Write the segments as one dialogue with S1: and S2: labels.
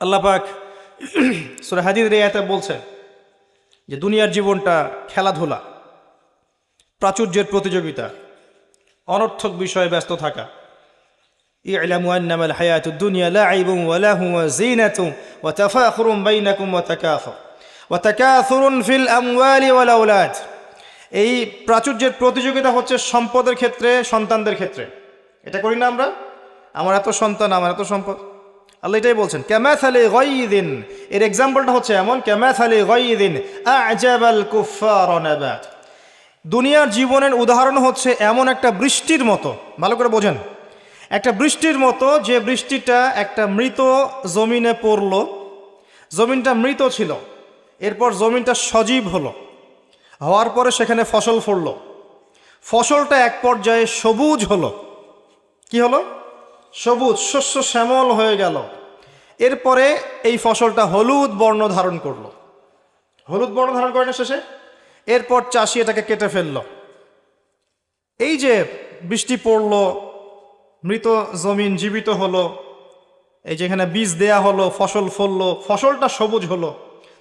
S1: আল্লাহ পাক সুরা হাদিদ রেয়াতে বলছেন যে দুনিয়ার জীবনটা খেলাধুলা প্রাচুর্যের প্রতিযোগিতা অনর্থক বিষয়ে ব্যস্ত থাকা اعلموا انما الحياه الدنيا لعب ولهو وزينه وتفاخر بينكم وتكاثر وتكاثر في الاموال والاولاد এই প্রাচুর্যের প্রতিযোগিতা হচ্ছে সম্পদের ক্ষেত্রে সন্তানদের ক্ষেত্রে এটা করি না আমরা আমার এত সন্তান আমার এত সম্পদ আল্লাহ এটাই বলছেন ক্যাম্যাথালি গইদিন এর এক্সাম্পলটা হচ্ছে এমন ক্যাম্যাথালি গইদিন আজাবাল কুফার দুনিয়ার জীবনের উদাহরণ হচ্ছে এমন একটা বৃষ্টির মতো, ভালো করে বোঝেন। একটা বৃষ্টির মতো যে বৃষ্টিটা একটা মৃত জমিনে পড়ল, জমিনটা মৃত ছিল, এরপর জমিনটা সজীব হলো, হওয়ার পরে সেখানে ফসল ফলল ফসলটা এক পর্যায়ে সবুজ হলো। কি হলো? সবুজ, শস্য শ্যামল হয়ে গেল। এরপরে এই ফসলটা হলুদ বর্ণ ধারণ করল। হলুদ বর্ণ ধারণ করে না শেষে। এরপর চাষি এটাকে কেটে ফেলল। এই যে বৃষ্টি পড়ল, মৃত জমিন জীবিত হলো, এই যেখানে বীজ দেয়া হলো, ফসল ফললো, ফসলটা সবুজ হলো,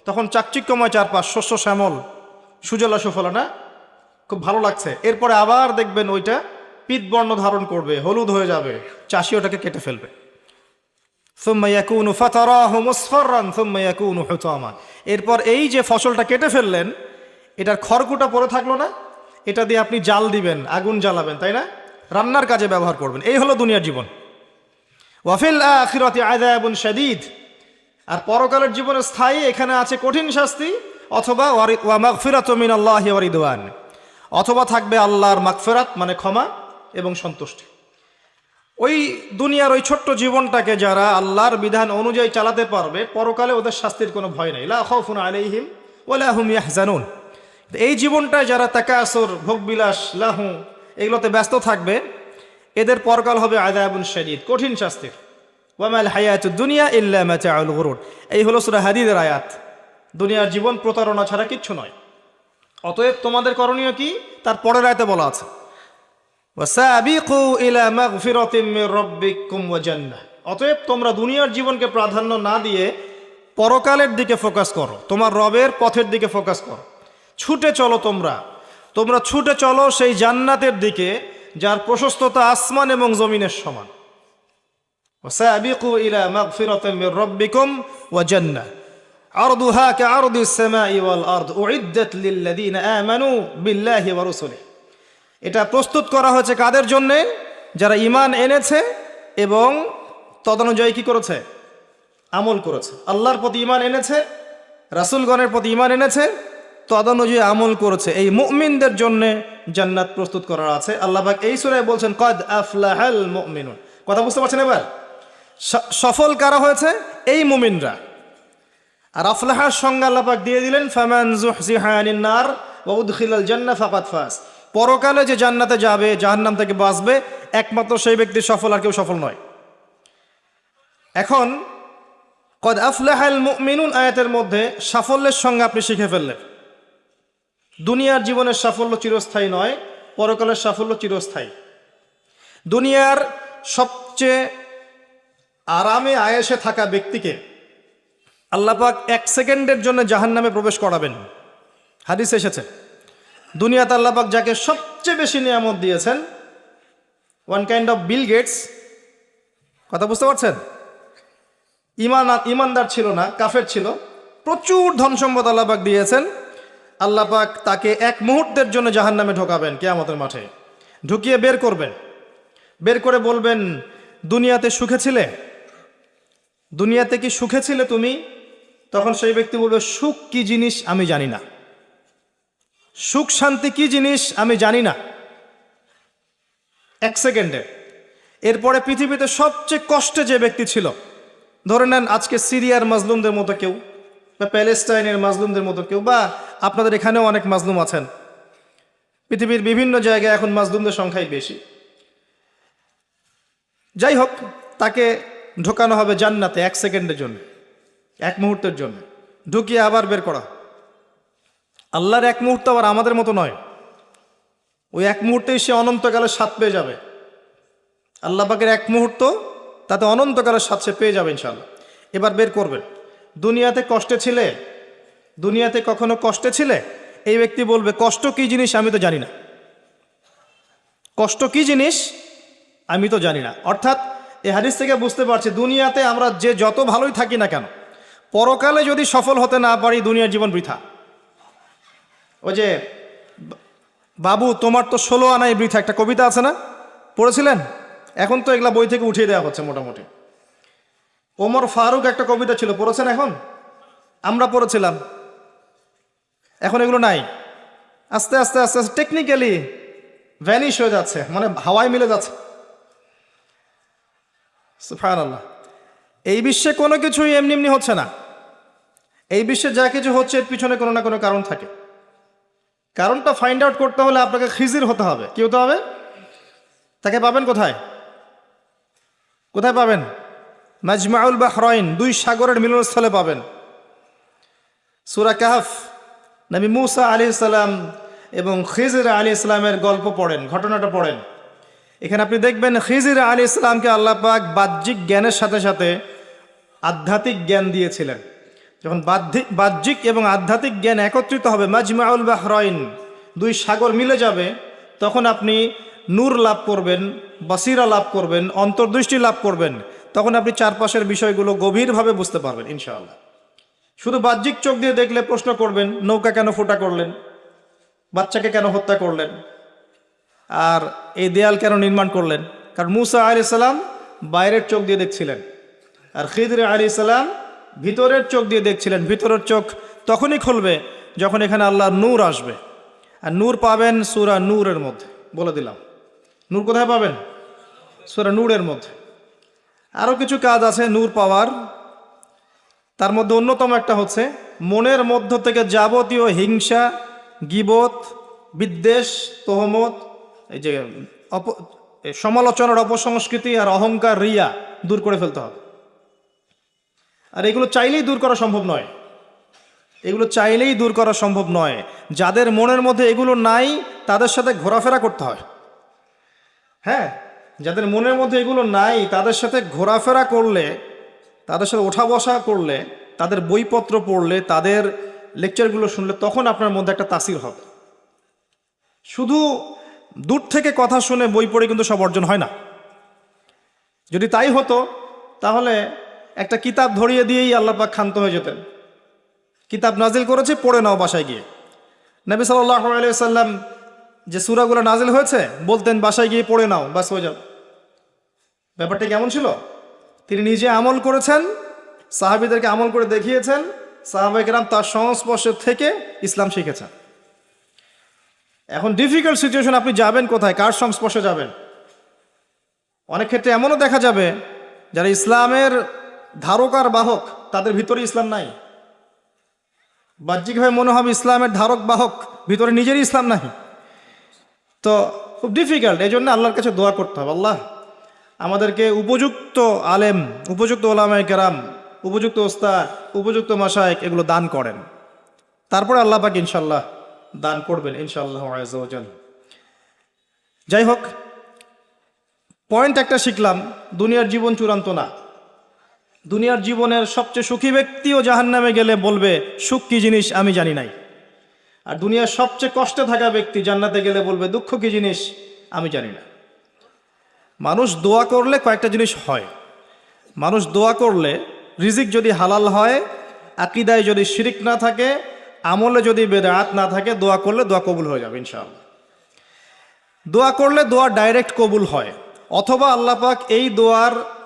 S1: তখন চাকচিক্যময় চারপাশ, শস্য শ্যামল, সুজলা সুফলা, না? খুব ভালো লাগছে। এরপরে আবার দেখবেন ওইটা পিতবর্ণ ধারণ করবে, হলুদ হয়ে যাবে, চাষি ওটাকে কেটে ফেলবে। এরপর এই যে ফসলটা কেটে ফেললেন, এটার খড়কুটা পরে থাকল না, এটা দিয়ে আপনি জাল দিবেন, আগুন জ্বালাবেন, তাই না? রান্নার কাজে ব্যবহার করবেন, এই হলো দুনিয়ার জীবন। ওয়াফিল আখিরতি শাদিদ। আর পরকালের জীবনে স্থায়ী এখানে আছে কঠিন শাস্তি, অথবা ওয়া মাগফিরাত মিন আল্লাহ ওয়ারিদওয়ান অথবা থাকবে আল্লাহর মাগফিরাত মানে ক্ষমা। এবং সন্তুষ্টি। ওই দুনিয়ার ওই ছোট্ট জীবনটাকে যারা আল্লাহর বিধান অনুযায়ী চালাতে পারবে, পরকালে ওদের শাস্তির কোনো ভয় নেই। লা খাউফুন আলাইহিম ওয়ালা হুম ইয়াহজানুন। এই জীবনটায় যারা তাকাসুর, ভোগবিলাস, লাহু এগুলোতে ব্যস্ত থাকবে, এদের পরকাল হবে আদায়াবুন শাদীদ, কঠিন শাস্তির। ওয়ামাল হায়াতুদ দুনিয়া ইল্লা মাতাউল গুরুর এই হলো সূরা হাদিদের আয়াত। দুনিয়ার জীবন প্রতারণা ছাড়া কিচ্ছু নয়। অতএব তোমাদের করণীয় কি? তার পরের আয়াতে বলা আছে। অতএব তোমরা দুনিয়ার জীবনকে প্রাধান্য না দিয়ে পরকালের দিকে ফোকাস করো। তোমার রবের পথের দিকে ফোকাস করো। ছুটে চলো তোমরা। তোমরা ছুটে চলো সেই জান্নাতের দিকে, যার প্রশস্ততা আসমান এবং জমিনের সমান। আরদুহা কে আরদুস সেমা ইওয়াল আরদ উইদ্দাত লিল্লাযীনা আমানু বিল্লাহি ওয়া রুসুলিহি। এটা প্রস্তুত করা হয়েছে কাদের জন্যে? যারা ইমান এনেছে এবং তদনুযায়ী কি করেছে? আমল করেছে। আল্লাহর প্রতি ইমান এনেছে, রাসুলগণের প্রতি ইমান এনেছে, তদনুযায়ী আমল করেছে। এই মুমিনদের জন্য জান্নাত প্রস্তুত করা আছে। আল্লাহবাক এই সুরায় বলছেন, কদ আফলাহাল মুমিনুন। কথা বুঝতে পারছেন এবার? সফল কারা হয়েছে? এই মুমিনরা। আর আফলাহার সঙ্গে আল্লাপাক দিয়ে দিলেন, ফামান জুহজিহানিন নার ওয়া উদখিলাল জান্নাহ ফাকাদ ফাস পরকালে যে জান্নাতে যাবে, জাহান্নাম থেকে বাঁচবে, একমাত্র সেই ব্যক্তি সফল আর কেউ সফল নয়। এখন, কদ আফলাহাল মুমিনুন আয়াতের মধ্যে সাফল্যের সঙ্গে আপনি শিখে ফেললেন। দুনিয়ার জীবনের সাফল্য চিরস্থায়ী নয়, পরকালের সাফল্য চিরস্থায়ী। দুনিয়ার সবচেয়ে আরামে আয়েসে থাকা ব্যক্তিকে আল্লাপাক এক সেকেন্ডের জন্য জাহান নামে প্রবেশ করাবেন। হাদিস এসেছে দুনিয়াতে আল্লাপাক যাকে সবচেয়ে বেশি নিয়ামত দিয়েছেন one kind of Bill Gates কথা বুঝতে পারছেন? ইমান, ইমানদার ছিল না, কাফের ছিল। প্রচুর ধন সম্পদ আল্লাপাক দিয়েছেন। আল্লাপাক তাকে এক মুহূর্তের জন্য জাহান নামে ঢোকাবেন কেয়ামতের মাঠে। ঢুকিয়ে বের করবেন। বের করে বলবেন, দুনিয়াতে সুখে ছিলে? দুনিয়াতে কি সুখে ছিলে তুমি? তখন সেই ব্যক্তি বলবে, সুখ কি জিনিস আমি জানি না। সুখ শান্তি কি জিনিস আমি জানি না। এক সেকেন্ডে। এরপরে পৃথিবীতে সবচেয়ে কষ্টে যে ব্যক্তি ছিল, ধরে নেন আজকে সিরিয়ার মাজলুমদের মতো কেউ, বা প্যালেস্টাইনের মাজলুমদের মতো কেউ, বা আপনাদের এখানেও অনেক মাজলুম আছেন। পৃথিবীর বিভিন্ন জায়গায় এখন মাজলুমদের সংখ্যাই বেশি। যাই হোক, তাকে ঢোকানো হবে জান্নাতে এক সেকেন্ডের জন্য, এক মুহূর্তের জন্য। ঢুকিয়ে আবার বের করা। আল্লাহর এক মুহূর্ত আবার আমাদের মতো নয়। ওই এক মুহূর্তেই সে অনন্তকালের স্বাদ পেয়ে যাবে। আল্লাহ পাকের এক মুহূর্ত, তাতে অনন্তকালের স্বাদ সে পেয়ে যাবে ইনশাল্লাহ এবার বের করবেন। দুনিয়াতে কষ্টে ছিলে? দুনিয়াতে কখনো কষ্টে ছিলে? এই ব্যক্তি বলবে, কষ্ট কি জিনিস আমি তো জানি না। কষ্ট কি জিনিস আমি তো জানি না। অর্থাৎ এই হাদিস থেকে বুঝতে পারছি, দুনিয়াতে আমরা যে যত ভালোই থাকি না কেন, পরকালে যদি সফল হতে না পারি, দুনিয়ার জীবন বৃথা। ওই যে, বাবু, তোমার তো ষোলো আনাই বৃথা, একটা কবিতা আছে না? পড়েছিলেন? এখন তো এগুলা বই থেকে উঠিয়ে দেওয়া হচ্ছে মোটামুটি। ওমর ফারুক একটা কবিতা ছিল, পড়েছেন এখন? আমরা পড়েছিলাম। এখন এগুলো নাই। আস্তে আস্তে আস্তে আস্তে টেকনিক্যালি ভ্যানিশ হয়ে যাচ্ছে মানে হাওয়ায় মিলে যাচ্ছে। সুবহানাল্লাহ। এই বিশ্বে কোনো কিছুই এমনি এমনি হচ্ছে না। এই বিশ্বে যা কিছু হচ্ছে, এর পিছনে কোনো না কোনো কারণ থাকে। কারণটা ফাইন্ড আউট করতে হলে আপনাকে খিজির হতে হবে। কি হতে হবে? তাকে পাবেন কোথায়? কোথায় পাবেন? মাজমাউল বা বাহরাইন, দুই সাগরের মিলনস্থলে পাবেন। সুরা কাহাফ, নবী মুসা আলী ইসলাম এবং খিজির আলী ইসলামের গল্প পড়েন, ঘটনাটা পড়েন। এখানে আপনি দেখবেন খিজির আলী ইসলামকে আল্লাপাক বাহ্যিক জ্ঞানের সাথে সাথে আধ্যাত্মিক জ্ঞান দিয়েছিলেন। যখন বাহ্যিক বাহ্যিক এবং আধ্যাত্মিক জ্ঞান একত্রিত হবে, মাজমাউল বাহরাইন, দুই সাগর মিলে যাবে, তখন আপনি নূর লাভ করবেন, বাসিরা লাভ করবেন, অন্তর্দৃষ্টি লাভ করবেন, তখন আপনি চারপাশের বিষয়গুলো গভীরভাবে বুঝতে পারবেন, ইনশাআল্লাহ। শুধু বাহ্যিক চোখ দিয়ে দেখলে প্রশ্ন করবেন, নৌকা কেন ফোটা করলেন, বাচ্চাকে কেন হত্যা করলেন, আর এই দেয়াল কেন নির্মাণ করলেন। কারণ মুসা আলি সাল্লাম বাইরের চোখ দিয়ে দেখছিলেন, আর খিদরে আলি সাল্লাম ভিতরের চোখ দিয়ে দেখছিলেন, ভিতরের চোখ তখনই খুলবে যখন এখানে আল্লাহ নূর আসবে। আর নূর পাবেন সুরা নূরের মধ্যে, বলে দিলাম। নূর কোথায় পাবেন? সুরা নূরের মধ্যে। আরও কিছু কাজ আছে নূর পাওয়ার। তার মধ্যে অন্যতম একটা হচ্ছে, মনের মধ্য থেকে যাবতীয় হিংসা, গিবত, বিদ্বেষ, তোহমত, এই যে সমালোচনার অপসংস্কৃতি আর অহংকার, রিয়া দূর করে ফেলতে হবে। আর এগুলো চাইলেই দূর করা সম্ভব নয়। এগুলো চাইলেই দূর করা সম্ভব নয়। যাদের মনের মধ্যে এগুলো নাই, তাদের সাথে ঘোরাফেরা করতে হয়। হ্যাঁ যাদের মনের মধ্যে এগুলো নাই, তাদের সাথে ঘোরাফেরা করলে, তাদের সাথে ওঠা বসা করলে, তাদের বইপত্র পড়লে, তাদের লেকচারগুলো শুনলে তখন আপনার মধ্যে একটা তাসির হবে। শুধু দূর থেকে কথা শুনে বই পড়ে কিন্তু সব অর্জন হয় না। যদি তাই হতো, তাহলে একটা কিতাব ধরিয়ে দিয়েই আল্লাপাক ক্ষান্ত হয়ে যেতেন। কিতাব নাজিল করেছে, পড়ে নাও বাসায় গিয়ে। নবী সাল্লাহ আলিয়াল্লাম যে সুরাগুলো নাজিল হয়েছে, বলতেন বাসায় গিয়ে পড়ে নাও, বাস হয়ে যাও। ব্যাপারটা কেমন ছিল? তিনি নিজে আমল করেছেন, সাহাবিদেরকে আমল করে দেখিয়েছেন সাহাবাইকেরাম তার সংস্পর্শে থেকে ইসলাম শিখেছেন। এখন ডিফিকাল্ট সিচুয়েশন আপনি যাবেন কোথায়? কার সংস্পর্শে যাবেন? অনেক ক্ষেত্রে এমনও দেখা যাবে, যারা ইসলামের ধারক আর বাহক, তাদের ভিতরে ইসলাম নাই। বাহ্যিকভাবে মনে হবে ইসলামের ধারক, বাহক, ভিতরে নিজেরই ইসলাম নাই। তো খুব ডিফিকাল্ট এই জন্য আল্লাহর কাছে দোয়া করতে হবে। আল্লাহ, আমাদেরকে উপযুক্ত আলেম, উপযুক্ত ওলামায় কেরাম, উপযুক্ত ওস্তাদ, উপযুক্ত মাসায়েক এগুলো দান করেন। তারপরে আল্লাহ পাক ইনশাল্লাহ দান করবেন ইনশাল্লাহ যাই হোক পয়েন্ট একটা শিখলাম, দুনিয়ার জীবন চূড়ান্ত না। দুনিয়ার জীবনের সবচেয়ে সুখী ব্যক্তিও জাহান নামে গেলে বলবে, সুখ কি জিনিস আমি জানি নাই। আর দুনিয়ার সবচেয়ে কষ্টে থাকা ব্যক্তি জান্নাতে গেলে বলবে, দুঃখ কি জিনিস আমি জানি না। মানুষ দোয়া করলে কয়েকটা জিনিস হয়। মানুষ দোয়া করলে রিজিক যদি হালাল হয়, আকিদায় যদি শিরিক না থাকে, আমলে যদি বেদাত না থাকে, দোয়া করলে দোয়া কবুল হয়ে যাবে ইনশাআল্লাহ। দোয়া করলে দোয়া ডাইরেক্ট কবুল হয়। অথবা আল্লাপাক এই দোয়ার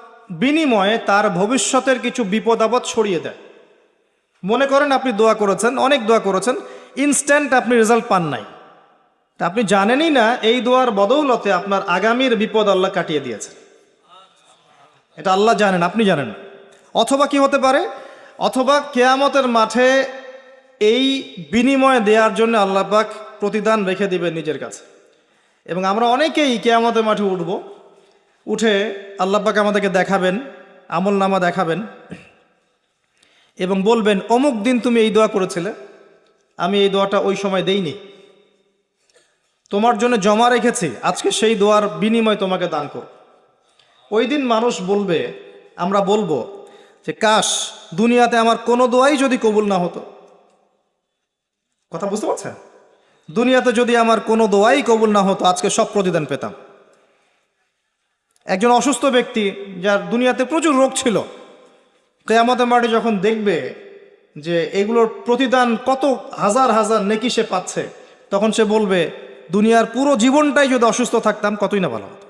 S1: বিনিময়ে তার ভবিষ্যতের কিছু বিপদ আপদ ছড়িয়ে দেয়। মনে করেন আপনি দোয়া করেছেন, অনেক দোয়া করেছেন ইনস্ট্যান্ট আপনি রেজাল্ট পান নাই। তা আপনি জানেনই না, এই দোয়ার বদৌলতে আপনার আগামীর বিপদ আল্লাহ কাটিয়ে দিয়েছে এটা আল্লাহ জানেন, আপনি জানেন অথবা কি হতে পারে? অথবা কেয়ামতের মাঠে এই বিনিময় দেওয়ার জন্য আল্লাহ পাক প্রতিদান রেখে দিবেন নিজের কাছে। এবং আমরা অনেকেই কেয়ামতের মাঠে উঠব উঠে আল্লাহ পাক আমাদেরকে দেখাবেন, আমল নামা দেখাবেন এবং বলবেন, অমুক দিন তুমি এই দোয়া করেছিলে, আমি এই দোয়াটা ওই সময় দেইনি। তোমার জন্য জমা রেখেছি, আজকে সেই দোয়ার বিনিময় তোমাকে দান কর ওই দিন মানুষ বলবে, আমরা বলব যে, কাশ, দুনিয়াতে আমার কোনো দোয়াই যদি কবুল না হতো। কথা বুঝতে পারছেন? দুনিয়াতে যদি আমার কোনো দোয়াই কবুল না হতো, আজকে সব প্রতিদান পেতাম। একজন অসুস্থ ব্যক্তি যার দুনিয়াতে প্রচুর রোগ ছিল, কেয়ামতের মাঠে যখন দেখবে যে এগুলোর প্রতিদান কত হাজার হাজার নেকি সে পাচ্ছে, তখন সে বলবে, দুনিয়ার পুরো জীবনটাই যদি অসুস্থ থাকতাম কতই না ভালো হতো।